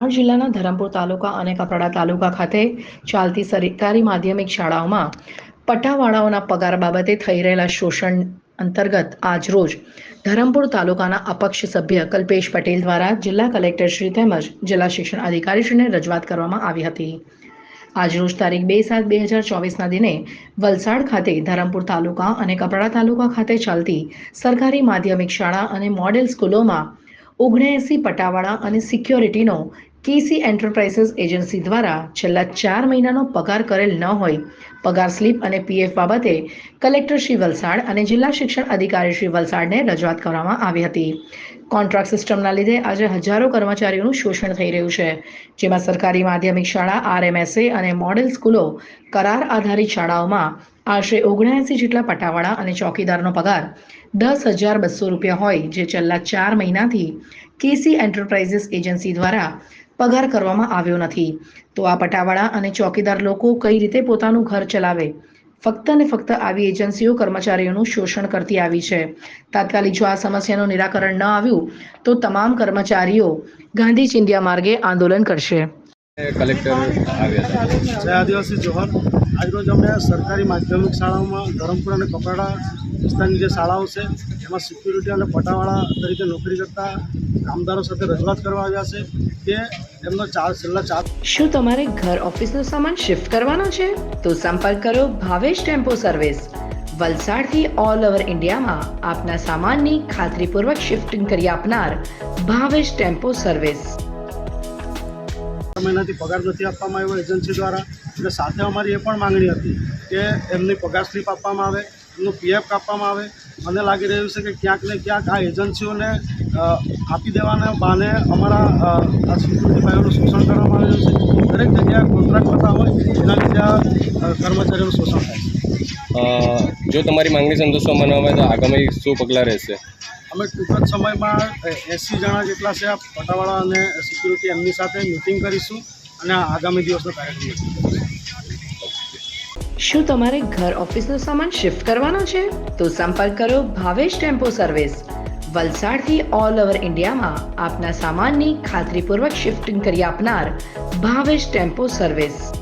જિલ્લાના ધરમપુર તાલુકા અને કપરાડા તાલુકા ખાતે ચાલતી સરકારી માધ્યમિક શાળાઓમાં પટ્ટાવાળાઓના પગાર બાબતે થઈ રહેલા શોષણ અંતર્ગત આજરોજ ધરમપુર તાલુકાના અપક્ષ સભ્ય કલ્પેશ પટેલ દ્વારા જિલ્લા કલેક્ટરશ્રી તેમજ જિલ્લા શિક્ષણ અધિકારીશ્રીને રજૂઆત કરવામાં આવી હતી. આજરોજ તારીખ બે સાત બે હજાર ચોવીસના દિને વલસાડ ખાતે ધરમપુર તાલુકા અને કપરાડા તાલુકા ખાતે ચાલતી સરકારી માધ્યમિક શાળા અને મોડેલ સ્કૂલોમાં ઓગણએંસી પટાવાળા અને સિક્યોરિટીનો કેસી એન્ટરપ્રાઇઝીસ એજન્સી દ્વારા છેલ્લા ચાર મહિનાનો પગાર કરેલ ન હોય, પગાર સ્લીપ અને પીએફ બાબતે કલેક્ટર શ્રી વલસાડ અને જિલ્લા શિક્ષણ અધિકારી શ્રી વલસાડને રજૂઆત કરવામાં આવી હતી. કોન્ટ્રાક્ટ સિસ્ટમના લીધે આજે હજારો કર્મચારીઓનું શોષણ થઈ રહ્યું છે, જેમાં સરકારી માધ્યમિક શાળા, આરએમએસએ અને મોડેલ સ્કૂલો કરાર આધારિત શાળાઓમાં આશરે ઓગણએંસી જેટલા પટાવાળા અને ચોકીદારનો પગાર દસ હજાર બસો રૂપિયા હોય, જે છેલ્લા ચાર મહિનાથી કેસી એન્ટરપ્રાઇઝીસ એજન્સી દ્વારા પગાર કરવામાં આવ્યો નથી. તો આ પટાવાળા અને ચોકીદાર લોકો કઈ રીતે પોતાનું ઘર ચલાવે? ફક્ત ને ફક્ત આવી એજન્સીઓ કર્મચારીઓનું શોષણ કરતી આવી છે. તાત્કાલિક જો આ સમસ્યાનું નિરાકરણ ન આવ્યું તો તમામ કર્મચારીઓ ગાંધી ચિંધ્યા માર્ગે આંદોલન કરશે. કલેક્ટર આવ્યા હતા જય આદિવાસી જોહર. આજરોજ અમે સરકારી માધ્યમિક શાળાઓમાં ધરમપુર અને કપરાડા વિસ્તારની જે શાળાઓ છે એમાં સિક્યુરિટી અને પટાવાળા તરીકે નોકરી કરતા કામદારો સાથે રજૂઆત કરવા આવ્યા છે. કે એમનો ચાર્જ છેલ્લા ચાર્જ શું તમારે ઘર ઓફિસનો સામાન શિફ્ટ કરવાનો છે? તો સંપર્ક કરો ભાવેશ ટેમ્પો સર્વિસ. વલસાડથી ઓલ ઓવર ઇન્ડિયામાં આપના સામાનની ખાતરીપૂર્વક શિફ્ટિંગ કરી આપનાર ભાવેશ ટેમ્પો સર્વિસ. મહિનાથી પગાર નથી આપવામાં આવ્યો એજન્સી દ્વારા. અને સાથે અમારી એ પણ માંગણી હતી કે એમની પગાર સ્લીપ આપવામાં આવે એમનું પીએફ કાપવામાં આવે મને લાગી રહ્યું છે કે ક્યાંક ને ક્યાંક આ એજન્સીઓને આપી દેવાના બહાને અમારા આ ભાઈઓનું શોષણ કરવામાં આવ્યું છે. દરેક જગ્યાએ કોન્ટ્રાક્ટ થતા હોય એના લીધે આ કર્મચારીઓનું શોષણ થાય જો તમારી માંગણી સંતોષવામાં ન આવે તો આગામી શું પગલાં રહેશે? અમે ટૂંક જ સમયમાં એંસી જણા જેટલા છે પટાવાળા અને સિક્યુરિટી એમની સાથે મિટિંગ કરીશું અને આગામી દિવસનો કાર્યક્રમ કરીશું શું તમારે ઘર ઓફિસનો સામાન શિફ્ટ કરવાનો છે? તો સંપર્ક કરો ભાવેશ ટેમ્પો સર્વિસ. વલસાડથી ઓલ ઓવર ઇન્ડિયામાં આપના સામાનની ખાતરીપૂર્વક શિફ્ટિંગ કરી આપનાર ભાવેશ ટેમ્પો સર્વિસ.